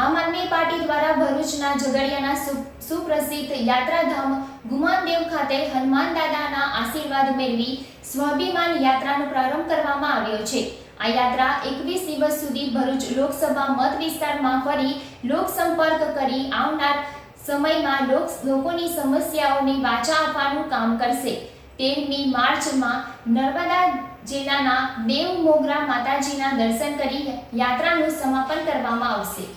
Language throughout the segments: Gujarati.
આમ આદમી પાર્ટી દ્વારા ભરૂચના ઝઘડિયાના સુપ્રસિદ્ધ યાત્રાધામ ગુમાનદેવ ખાતે હનુમાન દાદાના આશીર્વાદ મેળવી સ્વાભિમાન યાત્રાનો પ્રારંભ કરવામાં આવ્યો છે. આ યાત્રા એકવીસ દિવસ સુધી ભરૂચ લોકસભા મત વિસ્તારમાં ફરી લોકસંપર્ક કરી આવનાર સમયમાં લોક, લોકોની સમસ્યાઓની વાચા આપવાનું કામ કરશે. તેરમી માર્ચમાં નર્મદા જિલ્લાના દેવ મોગરા માતાજીના દર્શન કરી યાત્રાનું સમાપન કરવામાં આવશે.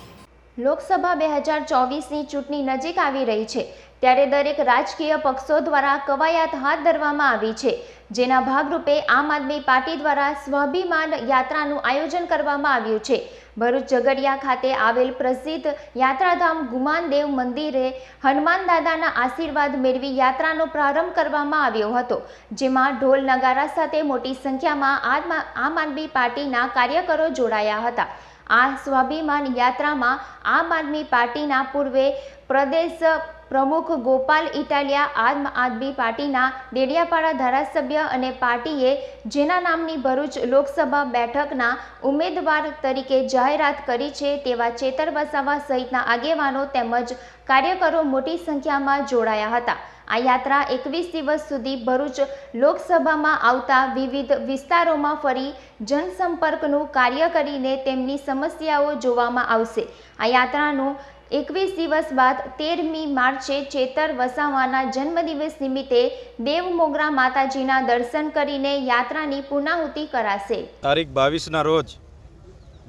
લોકસભા બે હજાર ચોવીસની ચૂંટણી નજીક આવી રહી છે, ત્યારે દરેક રાજકીય પક્ષો દ્વારા કવાયત હાથ ધરવામાં આવી છે. જેના ભાગરૂપે આમ આદમી પાર્ટી દ્વારા સ્વાભિમાન યાત્રાનું આયોજન કરવામાં આવ્યું છે. ભરૂચ ઝઘડિયા ખાતે આવેલ પ્રસિદ્ધ યાત્રાધામ ગુમાનદેવ મંદિરે હનુમાન દાદાના આશીર્વાદ મેળવી યાત્રાનો પ્રારંભ કરવામાં આવ્યો હતો, જેમાં ઢોલ નગારા સાથે મોટી સંખ્યામાં આમ આદમી પાર્ટીના કાર્યકરો જોડાયા હતા. આ સ્વાભિમાન યાત્રામાં આમ આદમી પાર્ટીના પૂર્વે પ્રદેશ પ્રમુખ ગોપાલ ઇટાલિયા, આમ આદમી પાર્ટીના ડેડિયાપાડા ધારાસભ્ય અને પાર્ટીએ જેના નામની ભરૂચ લોકસભા બેઠકના ઉમેદવાર તરીકે જાહેરાત કરી છે તેવા ચેતર વસાવા સહિતના આગેવાનો તેમજ કાર્યકરો મોટી સંખ્યામાં જોડાયા હતા. આ યાત્રા એકવીસ દિવસ સુધી ભરૂચ લોકસભામાં આવતા વિવિધ વિસ્તારોમાં ફરી જનસંપર્કનું કાર્ય કરીને તેમની સમસ્યાઓ જોવામાં આવશે. આ યાત્રાનું એકવીસ દિવસ બાદ તેરમી માર્ચે ચેતર વસાવાના જન્મદિવસ નિમિત્તે દેવ મોગરા માતાજીના દર્શન કરીને યાત્રાની પુનાહુતિ કરાશે. તારીખ બાવીસના રોજ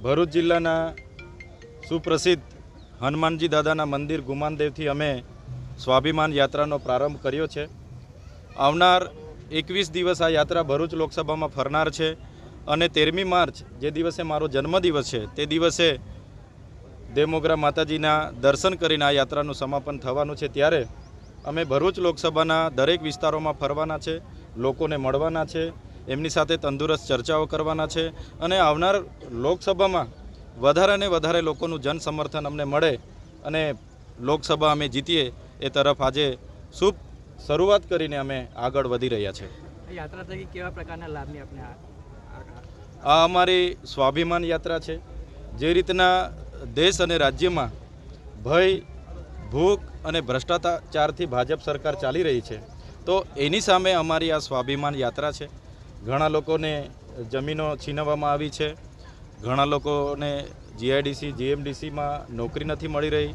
ભરૂચ જિલ્લાના સુપ્રસિદ્ધ હનુમાનજી દાદાના મંદિર ગુમાનદેવથી અમે સ્વાભિમાન યાત્રાનો પ્રારંભ કર્યો છે. આવનાર એકવીસ દિવસ આ યાત્રા ભરૂચ લોકસભામાં ફરનાર છે અને તેરમી માર્ચ જે દિવસે મારો જન્મદિવસ છે તે દિવસે દેમોગ્રા માતાજીના દર્શન કરીને આ યાત્રાનું સમાપન થવાનું છે. ત્યારે અમે ભરૂચ લોકસભાના દરેક વિસ્તારોમાં ફરવાના છે, લોકોને મળવાના છે, એમની સાથે તંદુરસ્ત ચર્ચાઓ કરવાના છે અને આવનાર લોકસભામાં વધારે ને વધારે લોકોનું જનસમર્થન અમને મળે અને લોકસભા અમે જીતીએ એ તરફ આજે શુભ શરૂઆત કરીને અમે આગળ વધી રહ્યા છે. યાત્રા થકી કેવા પ્રકારના લાભની આપણે આ અમારી સ્વાભિમાન યાત્રા છે. જે રીતના દેશ અને રાજ્યમાં ભય ભૂખ અને ભ્રષ્ટાચારથી ભાજપ સરકાર ચાલી રહી છે તો એની સામે અમારી આ સ્વાભિમાન યાત્રા છે. ઘણા લોકોને જમીનો છીનવવામાં આવી છે. ઘણા લોકોને જીઆઈડીસી જીએમડીસીમાં નોકરી નથી મળી રહી.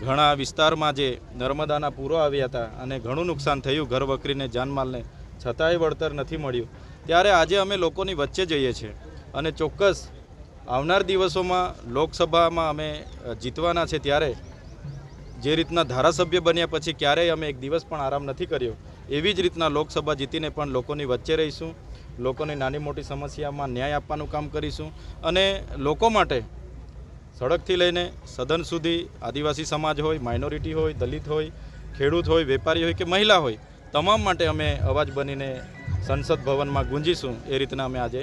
ઘણા વિસ્તારમાં જે નર્મદાના પૂરો આવ્યા હતા અને ઘણું નુકસાન થયું ઘર વકરીને જાનમાલને, છતાંય વળતર નથી મળ્યું. ત્યારે આજે અમે લોકોની વચ્ચે જઈએ છીએ અને ચોક્કસ આવનાર દિવસોમાં લોકસભામાં અમે જીતવાના છે ત્યારે જે રીતના ધારાસભ્ય બન્યા પછી ક્યારેય અમે એક દિવસ પણ આરામ નથી કર્યો. એવી જ રીતના લોકસભા જીતીને પણ લોકોની વચ્ચે રહીશું. લોકોની નાની મોટી સમસ્યામાં ન્યાય આપવાનું કામ કરીશું અને લોકો માટે સડકથી લઈને સદન સુધી આદિવાસી સમાજ હોય માઇનોરિટી હોય દલિત હોય ખેડૂત હોય વેપારી હોય કે મહિલા હોય તમામ માટે અમે અવાજ બનીને સંસદ ભવનમાં ગુંજીશું એ રીતના અમે આજે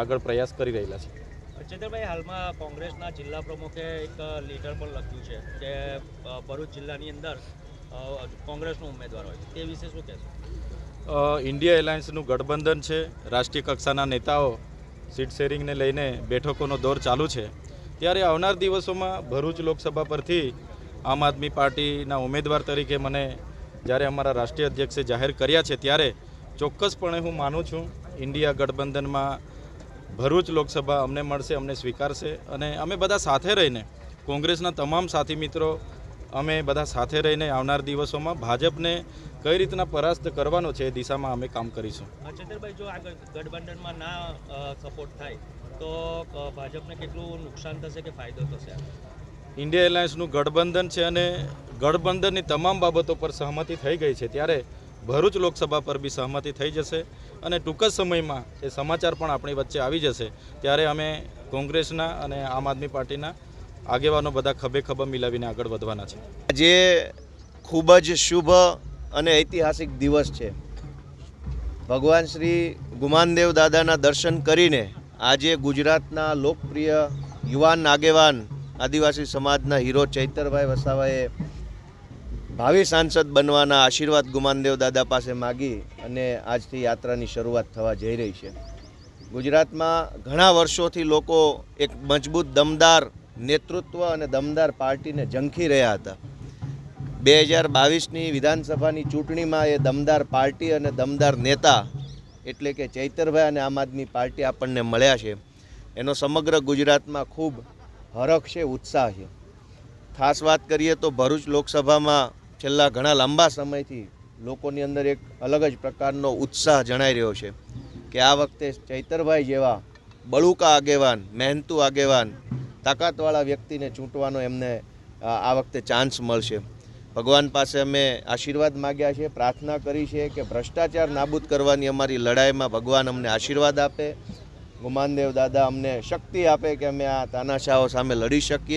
આગળ પ્રયાસ કરી રહેલા છીએ. ચેતરભાઈ હાલમાં કોંગ્રેસના જિલ્લા પ્રમુખે એક લેટર પણ લખ્યું છે કે ભરૂચ જિલ્લાની અંદર કોંગ્રેસનો ઉમેદવાર હોય. તે વિશે શું કહેશો? ઇન્ડિયા એલાયન્સનું ગઠબંધન છે. રાષ્ટ્રીય કક્ષાના નેતાઓ સીટ શેરિંગને લઈને બેઠકોનો દોર ચાલુ છે. ત્યારે આવનાર દિવસોમાં ભરૂચ લોકસભા પરથી આમ આદમી પાર્ટીના ઉમેદવાર તરીકે મને જ્યારે અમારા રાષ્ટ્રીય અધ્યક્ષે જાહેર કર્યા છે ત્યારે ચોક્કસપણે હું માનું છું ઇન્ડિયા ગઠબંધનમાં ભરૂચ લોકસભા અમને મળશે, અમને સ્વીકારશે અને અમે બધા સાથે રહીને કોંગ્રેસના તમામ સાથી મિત્રો અમે બધા સાથે રહીને આવનાર દિવસોમાં ભાજપને કઈ રીતના પરાસ્ત કરવાનો છે એ દિશામાં અમે કામ કરીશું. ચેતરભાઈ જો આ ગઠબંધનમાં ના સપોર્ટ થાય તો ભાજપને કેટલું નુકસાન થશે કે ફાયદો થશે ઇન્ડિયા એલાયન્સનું ગઠબંધન છે અને ગઠબંધનની તમામ બાબતો પર સહમતિ થઈ ગઈ છે. ત્યારે ભરૂચ લોકસભા પર બી સહમતિ થઈ જશે અને ટૂંક જ સમયમાં એ સમાચાર પણ આપણી વચ્ચે આવી જશે. ત્યારે અમે કોંગ્રેસના અને આમ આદમી પાર્ટીના આગેવાનો બધા ખભે ખભા મિલાવીને આગળ વધવાના છે. આજે ખૂબ જ શુભ અને ઐતિહાસિક દિવસ છે. ભગવાન શ્રી ગુમાનદેવ દાદાના દર્શન કરીને આજે ગુજરાતના લોકપ્રિય યુવાન આગેવાન આદિવાસી સમાજના હીરો ચૈતરભાઈ વસાવાએ ભાવિ સાંસદ બનવાના આશીર્વાદ ગુમાનદેવ દાદા પાસે માગી અને આજથી યાત્રાની શરૂઆત થવા જઈ રહી છે. ગુજરાતમાં ઘણા વર્ષોથી લોકો એક મજબૂત દમદાર નેતૃત્વ અને દમદાર પાર્ટીને ઝંખી રહ્યા હતા. બે હજાર બાવીસની વિધાનસભાની ચૂંટણીમાં એ દમદાર પાર્ટી અને દમદાર નેતા એટલે કે ચૈતરભાઈ અને આમ આદમી પાર્ટી આપણને મળ્યા છે. એનો સમગ્ર ગુજરાતમાં ખૂબ હરખ છે, ઉત્સાહ છે. ખાસ વાત કરીએ તો ભરૂચ લોકસભામાં છેલ્લા ઘણા લાંબા સમયથી લોકોની અંદર એક અલગ જ પ્રકારનો ઉત્સાહ જણાઈ રહ્યો છે કે આ વખતે ચૈતરભાઈ જેવા બળુકા આગેવાન, મહેનતુ આગેવાન તાકાતવાળા વ્યક્તિને ચૂંટવાનો એમને આ વખતે ચાન્સ મળશે. ભગવાન પાસે અમે આશીર્વાદ માગ્યા છે પ્રાર્થના કરી છે કે ભ્રષ્ટાચાર નાબૂદ કરવાની અમારી લડાઈમાં ભગવાન અમને આશીર્વાદ આપે. ગુમાનદેવ દાદા અમને શક્તિ આપે કે અમે આ તાનાશાહો સામે લડી શકીએ.